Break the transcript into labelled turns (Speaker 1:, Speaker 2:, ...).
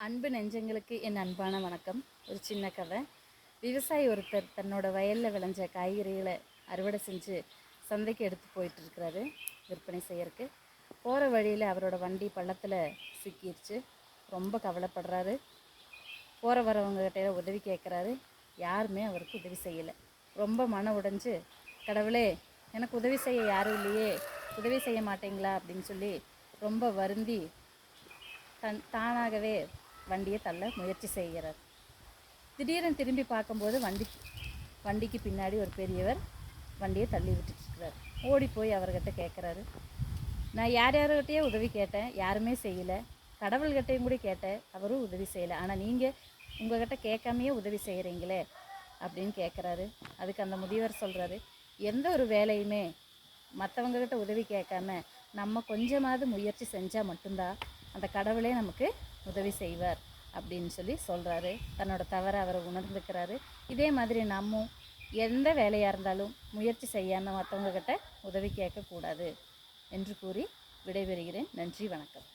Speaker 1: அன்பு நெஞ்சங்களுக்கு என் அன்பான வணக்கம். ஒரு சின்ன கதை. விவசாயி ஒருத்தர் தன்னோட வயலில் விளைஞ்ச காய்கறிகளை அறுவடை செஞ்சு சந்தைக்கு எடுத்து போயிட்டுருக்கிறாரு விற்பனை செய்யறதுக்கு. போகிற வழியில் அவரோட வண்டி பள்ளத்தில் சிக்கிடுச்சு ரொம்ப கவலைப்படுறாரு. போகிற வரவங்ககிட்ட உதவி கேட்குறாரு யாருமே அவருக்கு உதவி செய்யலை. ரொம்ப மன உடைஞ்சு கடவுளே எனக்கு உதவி செய்ய யாரும் இல்லையே. உதவி செய்ய மாட்டீங்களா? அப்படின்னு சொல்லி ரொம்ப வருந்தி தன் தானாகவே வண்டியை தள்ள முயற்சி செய்கிறார். திடீரென திரும்பி பார்க்கும்போது வண்டி வண்டிக்கு பின்னாடி ஒரு பெரியவர் வண்டியை தள்ளி விட்டுட்டுருக்கிறார். ஓடி போய் அவர்கிட்ட கேட்குறாரு நான் யார் யார்கிட்டயே உதவி கேட்டேன் யாருமே செய்யலை. கடவுள்கிட்டையும் கூட கேட்டேன் அவரும் உதவி செய்யலை. ஆனால் நீங்கள் உங்கள்கிட்ட கேட்காமையே உதவி செய்கிறீங்களே அப்படின்னு கேட்குறாரு. அதுக்கு அந்த முதியவர் சொல்கிறாரு எந்த ஒரு வேலையுமே மற்றவங்கக்கிட்ட உதவி கேட்காம நம்ம கொஞ்சமாவது முயற்சி செஞ்சால் மட்டும்தான் அந்த கடவுளே நமக்கு உதவி செய்வார் அப்படின்னு சொல்லி சொல்கிறாரு தன்னோட தவறை அவரை உணர்ந்துக்கிறாரு. இதே மாதிரி நம்மும் எந்த வேலையாக இருந்தாலும் முயற்சி செய்யாமல் மற்றவங்கக்கிட்ட உதவி கேட்கக்கூடாது என்று கூறி விடைபெறுகிறேன். நன்றி வணக்கம்.